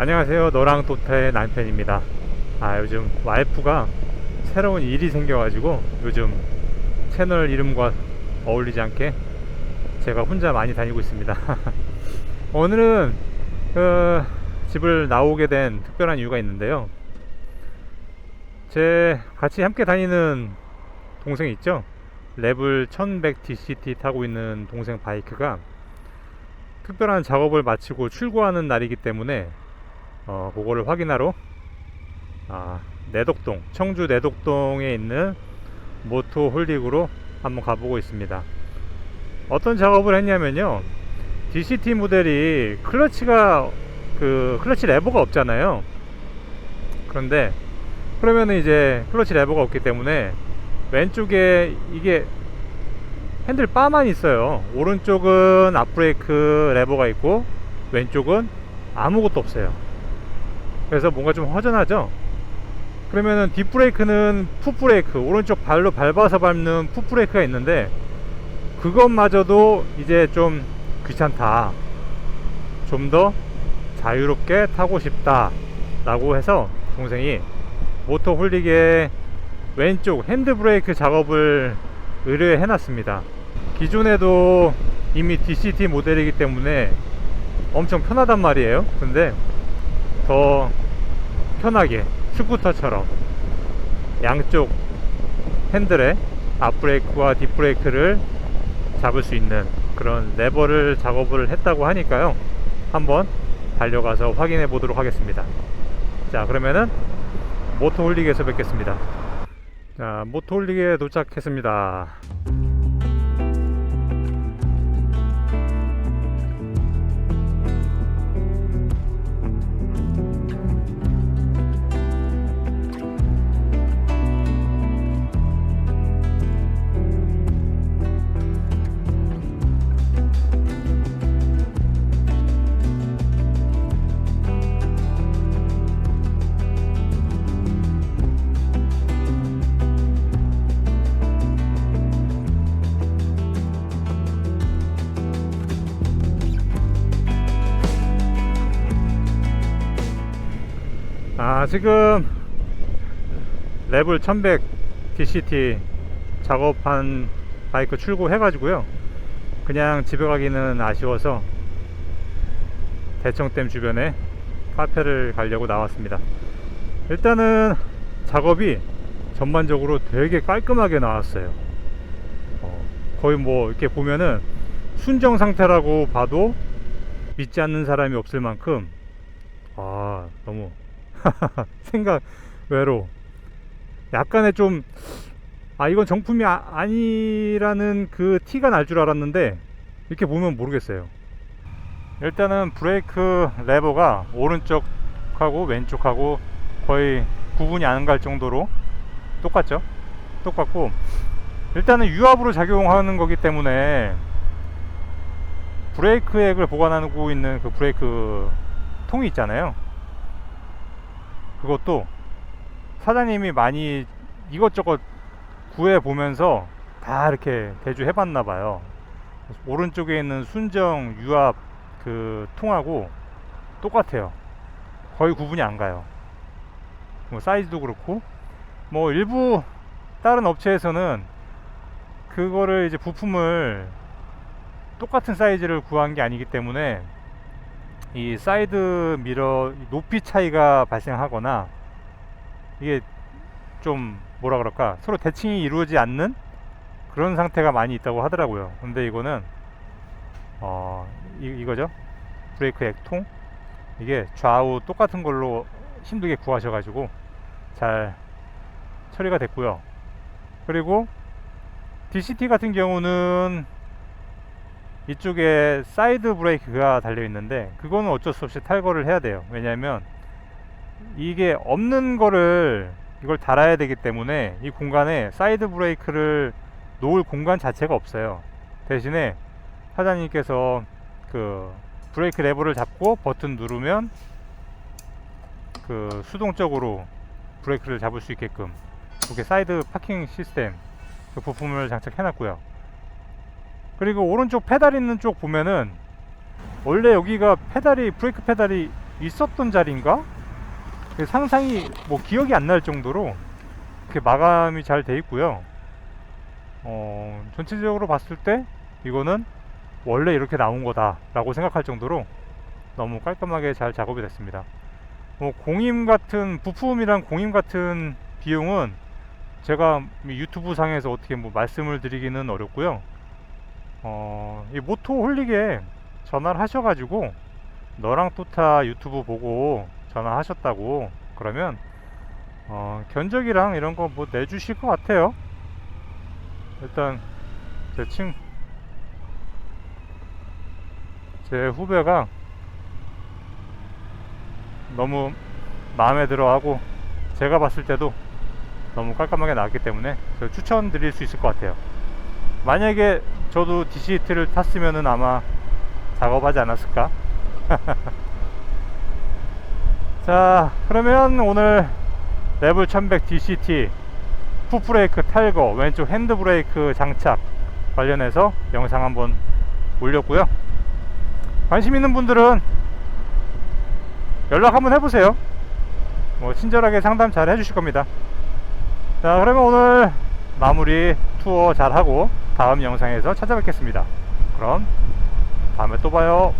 안녕하세요. 너랑 도태의 남편입니다. 아, 요즘 와이프가 새로운 일이 생겨가지고 요즘 채널 이름과 어울리지 않게 제가 혼자 많이 다니고 있습니다. 오늘은 그 집을 나오게 된 특별한 이유가 있는데요. 제 같이 함께 다니는 동생이 있죠. 레벨 1100 DCT 타고 있는 동생 바이크가 특별한 작업을 마치고 출고하는 날이기 때문에 어, 그거를 확인하러 아, 내덕동 청주 내덕동에 있는 모토 홀릭으로 한번 가보고 있습니다. 어떤 작업을 했냐면요. DCT 모델이 클러치가 그 클러치 레버가 없잖아요. 그런데 그러면은 이제 클러치 레버가 없기 때문에 왼쪽에 이게 핸들 바만 있어요. 오른쪽은 앞브레이크 레버가 있고 왼쪽은 아무것도 없어요. 그래서 뭔가 좀 허전하죠? 그러면은 뒷브레이크는 풋브레이크, 오른쪽 발로 밟아서 밟는 풋브레이크가 있는데 그것마저도 이제 좀 귀찮다. 좀 더 자유롭게 타고 싶다. 라고 해서 동생이 모터 홀릭의 왼쪽 핸드브레이크 작업을 의뢰해 놨습니다. 기존에도 이미 DCT 모델이기 때문에 엄청 편하단 말이에요. 근데 더 편하게 스쿠터처럼 양쪽 핸들에 앞브레이크와 뒷브레이크를 잡을 수 있는 그런 레버를 작업을 했다고 하니까요. 한번 달려가서 확인해 보도록 하겠습니다. 자, 그러면은 모토홀릭에서 뵙겠습니다. 자, 모토홀릭에 도착했습니다. 아, 지금 레벨 1100 DCT 작업한 바이크 출고해 가지고요. 그냥 집에 가기는 아쉬워서 대청댐 주변에 카페를 가려고 나왔습니다. 일단은 작업이 전반적으로 되게 깔끔하게 나왔어요. 어, 거의 뭐 이렇게 보면은 순정 상태라고 봐도 믿지 않는 사람이 없을 만큼 아 너무 생각 외로. 약간의 좀 아 이건 정품이 아, 니라는그 티가 날 줄 알았는데 이렇게 보면 모르겠어요. 일단은 브레이크 레버가 오른쪽하고 왼쪽하고 거의 구분이 안 갈 정도로 똑같죠? 똑같고. 일단은 유압으로 작용하는 거기 때문에 브레이크 액을 보관하고 있는 그 브레이크 통이 있잖아요 그것도 사장님이 많이 이것저것 구해 보면서 다 이렇게 대주해 봤나 봐요. 오른쪽에 있는 순정 유압 그 통하고 똑같아요. 거의 구분이 안 가요. 뭐 사이즈도 그렇고 뭐 일부 다른 업체에서는 그거를 이제 부품을 똑같은 사이즈를 구한 게 아니기 때문에 이 사이드 미러 높이 차이가 발생하거나 이게 좀 뭐라 그럴까 서로 대칭이 이루어지지 않는 그런 상태가 많이 있다고 하더라고요. 근데 이거는 어 이, 이거죠 브레이크 액통 이게 좌우 똑같은 걸로 힘들게 구하셔 가지고 잘 처리가 됐고요. 그리고 DCT 같은 경우는 이쪽에 사이드 브레이크가 달려 있는데 그거는 어쩔 수 없이 탈거를 해야 돼요. 왜냐하면 이게 없는 거를 이걸 달아야 되기 때문에 이 공간에 사이드 브레이크를 놓을 공간 자체가 없어요. 대신에 사장님께서 그 브레이크 레버를 잡고 버튼 누르면 그 수동적으로 브레이크를 잡을 수 있게끔 이렇게 사이드 파킹 시스템 그 부품을 장착해 놨고요. 그리고 오른쪽 페달 있는 쪽 보면은 원래 여기가 페달이 브레이크 페달이 있었던 자리인가? 그 상상이 뭐 기억이 안 날 정도로 이렇게 마감이 잘 돼 있고요. 어, 전체적으로 봤을 때 이거는 원래 이렇게 나온 거다라고 생각할 정도로 너무 깔끔하게 잘 작업이 됐습니다. 뭐 공임 같은 부품이랑 공임 같은 비용은 제가 유튜브 상에서 어떻게 뭐 말씀을 드리기는 어렵고요. 어, 이 모토 홀릭에 전화를 하셔가지고 너랑 또타 유튜브 보고 전화하셨다고 그러면 어, 견적이랑 이런 거 뭐 내주실 것 같아요. 일단 제 친, 제 후배가 너무 마음에 들어하고 제가 봤을 때도 너무 깔끔하게 나왔기 때문에 저 추천드릴 수 있을 것 같아요. 만약에 저도 DCT를 탔으면은 아마 작업하지 않았을까? 자, 그러면 오늘 레벨 1100 DCT 풋브레이크 탈거, 왼쪽 핸드브레이크 장착 관련해서 영상 한번 올렸고요. 관심 있는 분들은 연락 한번 해보세요. 뭐 친절하게 상담 잘 해주실 겁니다. 자, 그러면 오늘 마무리 투어 잘 하고 다음 영상에서 찾아뵙겠습니다. 그럼 다음에 또 봐요.